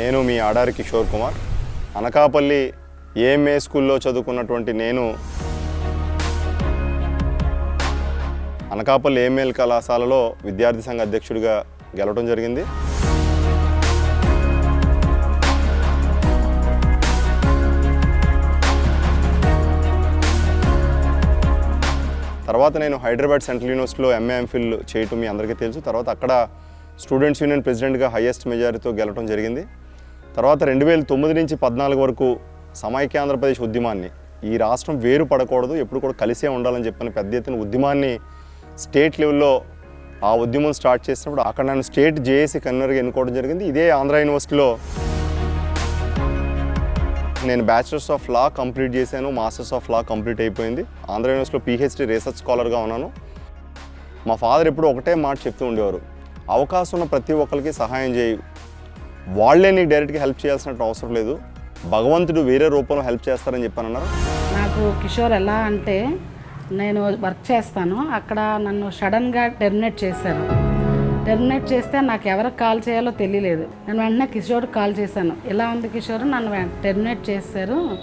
నేను మీ ఆడారి కిషోర్ కుమార్. అనకాపల్లి ఏఎంఏ స్కూల్లో చదువుకున్నటువంటి నేను అనకాపల్లి ఏఎంఎల్ కళాశాలలో విద్యార్థి సంఘ అధ్యక్షుడిగా గెలవడం జరిగింది. తర్వాత నేను హైదరాబాద్ సెంట్రల్ యూనివర్సిటీలో ఎంఏ ఎంఫిల్ చేయటం మీ అందరికీ తెలుసు. తర్వాత అక్కడ స్టూడెంట్స్ యూనియన్ ప్రెసిడెంట్గా హైయెస్ట్ మెజారిటీతో గెలవడం జరిగింది. తర్వాత రెండు వేల తొమ్మిది నుంచి పద్నాలుగు వరకు సమైక్య ఆంధ్రప్రదేశ్ ఉద్యమాన్ని ఈ రాష్ట్రం వేరు పడకూడదు ఎప్పుడు కూడా కలిసే ఉండాలని చెప్పిన పెద్ద ఎత్తున ఉద్యమాన్ని స్టేట్ లెవెల్లో ఆ ఉద్యమం స్టార్ట్ చేసినప్పుడు అక్కడ నన్ను స్టేట్ జేఏసీ కన్వీనర్గా ఎన్నుకోవడం జరిగింది. ఇదే ఆంధ్ర యూనివర్సిటీలో నేను బ్యాచిలర్స్ ఆఫ్ లా కంప్లీట్ చేశాను మాస్టర్స్ ఆఫ్ లా కంప్లీట్ అయిపోయింది. ఆంధ్ర యూనివర్సిటీలో పీహెచ్డీ రీసెర్చ్ స్కాలర్గా ఉన్నాను. మా ఫాదర్ ఎప్పుడు ఒకటే మాట చెప్తూ ఉండేవారు అవకాశం ఉన్న ప్రతి ఒక్కరికి సహాయం చేయి వాళ్ళే నీకు డైరెక్ట్గా హెల్ప్ చేయాల్సిన అవసరం లేదు. భగవంతుడు వేరే రూపంలో హెల్ప్ చేస్తారని చెప్పానన్నారు? నాకు కిషోర్ ఎలా అంటే నేను వర్క్ చేస్తాను. అక్కడ నన్ను సడన్గా టెర్మినేట్ చేశారు. టెర్మినేట్ చేస్తే నాకు ఎవరికి కాల్ చేయాలో తెలియలేదు. నేను వెంటనే కిషోర్కి కాల్ చేశాను. ఎలా ఉంది కిషోర్? నన్ను టెర్మినేట్ చేశారు.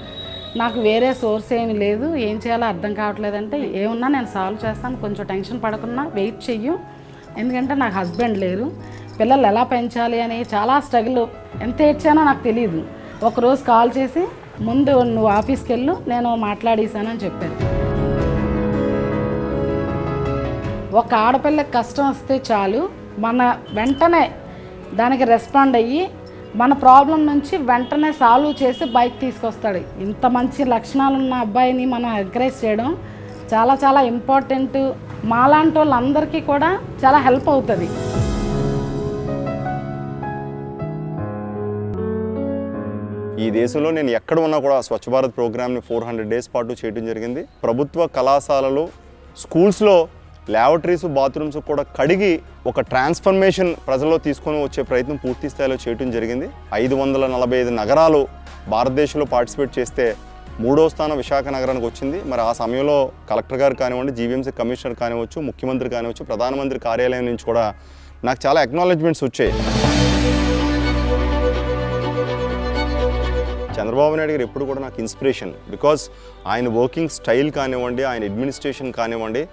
నాకు వేరే సోర్స్ ఏమి లేదు. ఏం చేయాలో అర్థం కావట్లేదంటే ఏమున్నా నేను సాల్వ్ చేస్తాను. కొంచెం టెన్షన్ పడకుండా వెయిట్ చెయ్యు. ఎందుకంటే నాకు హస్బెండ్ లేరు. పిల్లలు ఎలా పెంచాలి అని చాలా స్ట్రగుల్. ఎంత ఏడ్చానో నాకు తెలియదు ఒకరోజు కాల్ చేసి ముందు నువ్వు ఆఫీస్కి వెళ్ళు నేను మాట్లాడేశానని చెప్పారు. ఒక ఆడపిల్లకి కష్టం వస్తే చాలు. మన వెంటనే దానికి రెస్పాండ్ అయ్యి మన ప్రాబ్లం నుంచి వెంటనే సాల్వ్ చేసి బైక్ తీసుకొస్తాడు. ఇంత మంచి లక్షణాలు ఉన్న అబ్బాయిని మనం ఎంకరేజ్ చేయడం చాలా చాలా ఇంపార్టెంట్. మాలాంటి వాళ్ళందరికీ కూడా చాలా హెల్ప్ అవుతుంది. ఈ దేశంలో నేను ఎక్కడ ఉన్నా కూడా స్వచ్ఛ భారత్ ప్రోగ్రామ్ని ఫోర్ హండ్రెడ్ డేస్ పాటు చేయడం జరిగింది. ప్రభుత్వ కళాశాలలు స్కూల్స్లో ల్యాబొటరీస్ బాత్రూమ్స్ కూడా కడిగి ఒక ట్రాన్స్ఫర్మేషన్ ప్రజల్లో తీసుకొని వచ్చే ప్రయత్నం పూర్తి స్థాయిలో చేయడం జరిగింది. ఐదు వందల నలభై ఐదు నగరాలు భారతదేశంలో పార్టిసిపేట్ చేస్తే మూడో స్థానం విశాఖ నగరానికి వచ్చింది. మరి ఆ సమయంలో కలెక్టర్ గారు కానివ్వండి జీవీఎంసీ కమిషనర్ కానివచ్చు ముఖ్యమంత్రి కానివచ్చు ప్రధానమంత్రి కార్యాలయం నుంచి కూడా నాకు చాలా అక్నాలెడ్జ్మెంట్స్ వచ్చాయి. చంద్రబాబు నాయుడు గారు ఎప్పుడు కూడా నాకు ఇన్స్పిరేషన్. బికాస్ ఆయన వర్కింగ్ స్టైల్ కానివ్వండి ఆయన అడ్మినిస్ట్రేషన్ కానివ్వండి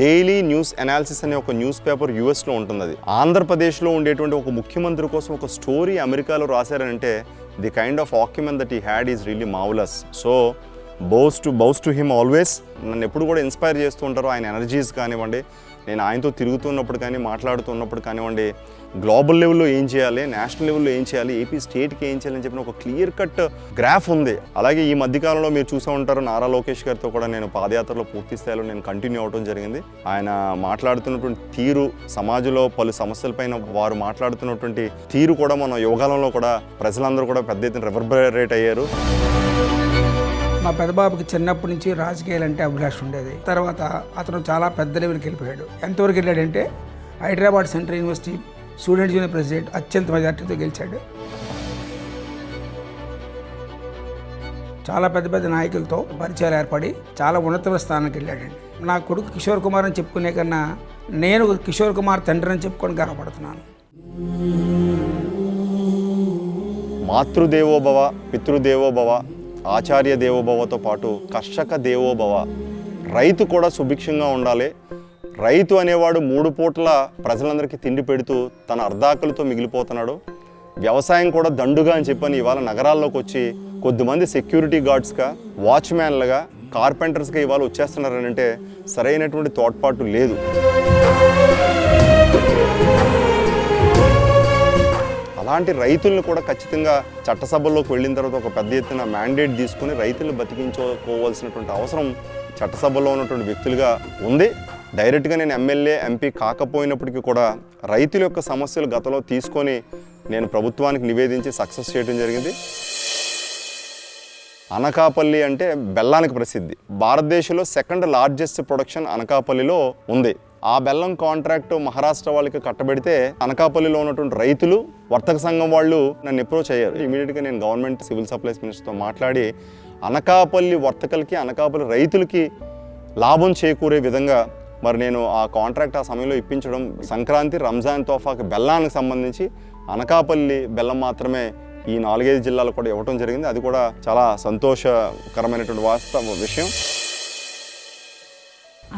డైలీ న్యూస్ అనాలిసిస్ అనే ఒక న్యూస్ పేపర్ యూఎస్లో ఉంటుంది అది ఆంధ్రప్రదేశ్లో ఉండేటువంటి ఒక ముఖ్యమంత్రి కోసం ఒక స్టోరీ అమెరికాలో రాశారంటే the kind of acumen that he had is really marvellous so bows to bows to him always. నన్ను ఎప్పుడు కూడా ఇన్స్పైర్ చేస్తూ ఉంటారు ఆయన ఎనర్జీస్ కానివ్వండి నేను ఆయనతో తిరుగుతున్నప్పుడు కానీ మాట్లాడుతున్నప్పుడు కానివ్వండి గ్లోబల్ లెవెల్లో ఏం చేయాలి నేషనల్ లెవెల్లో ఏం చేయాలి ఏపీ స్టేట్కి ఏం చేయాలని చెప్పిన ఒక క్లియర్ కట్ గ్రాఫ్ ఉంది. అలాగే ఈ మధ్యకాలంలో మీరు చూసే ఉంటారు నారా లోకేష్ గారితో కూడా నేను పాదయాత్రలో పూర్తి స్థాయిలో నేను కంటిన్యూ అవడం జరిగింది. ఆయన మాట్లాడుతున్నటువంటి తీరు సమాజంలో పలు సమస్యలపైన వారు మాట్లాడుతున్నటువంటి తీరు కూడా మన యోగాలంలో కూడా ప్రజలందరూ కూడా పెద్ద ఎత్తున రివర్బరేట్ అయ్యారు. మా పెద్దబాబుకి చిన్నప్పటి నుంచి రాజకీయాలు అంటే అభిలాష ఉండేది. తర్వాత అతను చాలా పెద్ద లెవెల్కి వెళ్ళిపోయాడు. ఎంతవరకు వెళ్ళాడంటే Hyderabad central university student union president అత్యంత మెజార్టీతో గెలిచాడు. చాలా పెద్ద పెద్ద నాయకులతో పరిచయాలు ఏర్పడి చాలా ఉన్నత స్థానానికి వెళ్ళాడండి. నా కొడుకు కిషోర్ కుమార్ అని చెప్పుకునే కన్నా నేను కిషోర్ కుమార్ తండ్రి అని చెప్పుకొని గర్వపడుతున్నాను. మాతృదేవోభవ పితృదేవోభవ ఆచార్య దేవోభవతో పాటు కర్షక దేవోభవ. రైతు కూడా సుభిక్షంగా ఉండాలి. రైతు అనేవాడు మూడు పూట్ల ప్రజలందరికీ తిండి పెడుతూ తన అర్ధాకలతో మిగిలిపోతున్నాడు. వ్యవసాయం కూడా దండుగా అని చెప్పని ఇవాళ నగరాల్లోకి వచ్చి కొద్దిమంది సెక్యూరిటీ గార్డ్స్గా వాచ్మ్యాన్లుగా కార్పెంటర్స్గా ఇవాళ వచ్చేస్తున్నారని అంటే సరైనటువంటి తోడ్పాటు లేదు. అలాంటి రైతులను కూడా ఖచ్చితంగా చట్టసభల్లోకి వెళ్ళిన తర్వాత ఒక పెద్ద ఎత్తున మ్యాండేట్ తీసుకుని రైతులను బతికించుకోవాల్సినటువంటి అవసరం చట్టసభలో ఉన్నటువంటి వ్యక్తులుగా ఉంది. డైరెక్ట్గా నేను ఎమ్మెల్యే ఎంపీ కాకపోయినప్పటికీ కూడా రైతుల యొక్క సమస్యలు గతంలో తీసుకొని నేను ప్రభుత్వానికి నివేదించి సక్సెస్ చేయడం జరిగింది. అనకాపల్లి అంటే బెల్లానికి ప్రసిద్ధి. భారతదేశంలో సెకండ్ లార్జెస్ట్ ప్రొడక్షన్ అనకాపల్లిలో ఉంది. ఆ బెల్లం కాంట్రాక్ట్ మహారాష్ట్ర వాళ్ళకి కట్టబెడితే అనకాపల్లిలో ఉన్నటువంటి రైతులు వర్తక సంఘం వాళ్ళు నన్ను అప్రోచ్ అయ్యారు ఇమీడియట్గా నేను గవర్నమెంట్ సివిల్ సప్లైస్ మినిస్టర్తో మాట్లాడి అనకాపల్లి వర్తకలకి అనకాపల్లి రైతులకి లాభం చేకూరే విధంగా మరి నేను ఆ కాంట్రాక్ట్ ఆ సమయంలో ఇప్పించడం సంక్రాంతి రంజాన్ తోఫాకి బెల్లానికి సంబంధించి అనకాపల్లి బెల్లం మాత్రమే ఈ నాలుగైదు జిల్లాలు కూడా ఇవ్వటం జరిగింది. అది కూడా చాలా సంతోషకరమైనటువంటి వాస్తవ విషయం.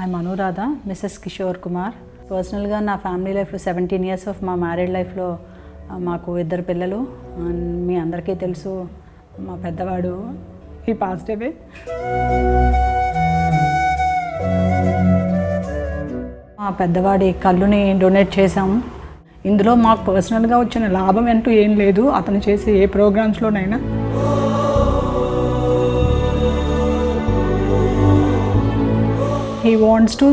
ఐఎమ్ అనురాధ మిస్సెస్ కిషోర్ కుమార్ పర్సనల్గా నా ఫ్యామిలీ లైఫ్లో సెవెంటీన్ ఇయర్స్ ఆఫ్ మా మ్యారీడ్ లైఫ్లో మాకు ఇద్దరు పిల్లలు. అండ్ మీ అందరికీ తెలుసు మా పెద్దవాడు ఈ పాజిటివే మా పెద్దవాడి కళ్ళుని డొనేట్ చేశాము ఇందులో మాకు పర్సనల్గా వచ్చిన లాభం అంటూ ఏం లేదు. అతను చేసే ఏ ప్రోగ్రామ్స్లోనైనా he wants to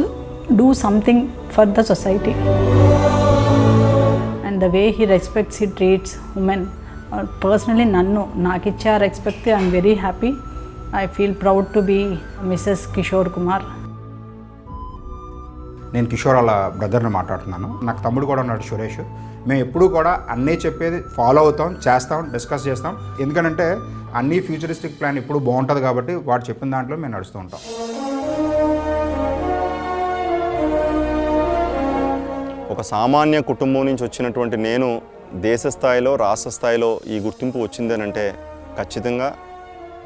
do something for the society and the way he respects he treats women personally నన్ను నాకు ఇచ్చే ఆ respect I'm very happy I feel proud to be Mrs Kishore Kumar నేను కిషోర్ వాళ్ళ బ్రదర్ని మాట్లాడుతున్నాను. నాకు తమ్ముడు కూడా ఉన్నాడు సురేష్. మేము ఎప్పుడూ కూడా అన్నీ చెప్పేది ఫాలో అవుతాం చేస్తాం డిస్కస్ చేస్తాం. ఎందుకంటే అన్ని ఫ్యూచరిస్టిక్ ప్లాన్ ఇప్పుడు బాగుంటుంది కాబట్టి వాడు చెప్పిన దాంట్లో మేము నడుస్తూ ఉంటాం. ఒక సామాన్య కుటుంబం నుంచి వచ్చినటువంటి నేను దేశ స్థాయిలో రాష్ట్ర స్థాయిలో ఈ గుర్తింపు వచ్చిందనంటే ఖచ్చితంగా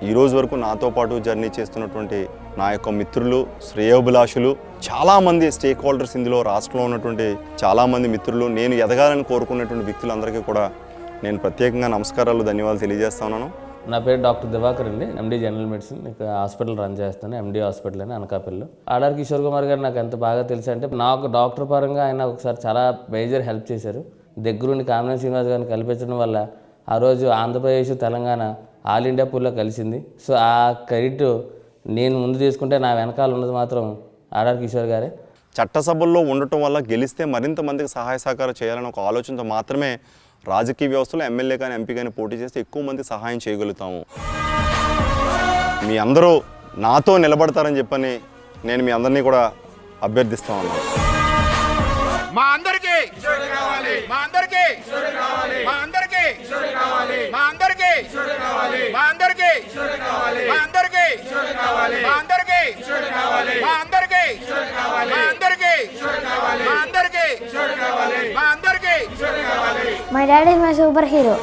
ఈరోజు వరకు నాతో పాటు జర్నీ చేస్తున్నటువంటి నా యొక్క మిత్రులు శ్రేయోభిలాషులు చాలామంది స్టేక్ హోల్డర్స్ ఇందులో రాష్ట్రంలో ఉన్నటువంటి చాలామంది మిత్రులు నేను ఎదగాలని కోరుకున్నటువంటి వ్యక్తులందరికీ కూడా నేను ప్రత్యేకంగా నమస్కారాలు ధన్యవాదాలు తెలియజేస్తా ఉన్నాను. నా పేరు డాక్టర్ దివాకర్ అండి. ఎండి జనరల్ మెడిసిన్ ఇక్కడ హాస్పిటల్ రన్ చేస్తాను. ఎండి హాస్పిటల్ అని అనకాపల్లిలో. ఆర్ఆర్ కిషోర్ కుమార్ గారు నాకు ఎంత బాగా తెలుసు అంటే నాకు డాక్టర్ పరంగా ఆయన ఒకసారి చాలా మేజర్ హెల్ప్ చేశారు. దగ్గరుండి కామరాజ్ శ్రీనివాస్ గారిని కల్పించడం వల్ల ఆ రోజు ఆంధ్రప్రదేశ్ తెలంగాణ ఆల్ ఇండియా పూల్లో కలిసింది. సో ఆ క్రెడిట్ నేను ముందు తీసుకుంటే నా వెనకాల ఉన్నది మాత్రం ఆర్ఆర్ కిషోర్ గారే. చట్టసభల్లో ఉండటం వల్ల గెలిస్తే మరింత మందికి సహాయ సహకారం చేయాలని ఒక ఆలోచనతో మాత్రమే రాజకీయ వ్యవస్థలో ఎమ్మెల్యే కానీ ఎంపీ కానీ పోటీ చేస్తే ఎక్కువ మంది సహాయం చేయగలుగుతాము. మీ అందరూ నాతో నిలబడతారని చెప్పని నేను మీ అందరినీ కూడా అభ్యర్థిస్తా ఉన్నాను. మా అందరికి మా అందరికి మా అందరికి మా అందరికి మా అందరికి మా అందరికి మా అందరికి మా అందరికి మా అందరికి മലയാളി സൂപ്പർ ഹീറോ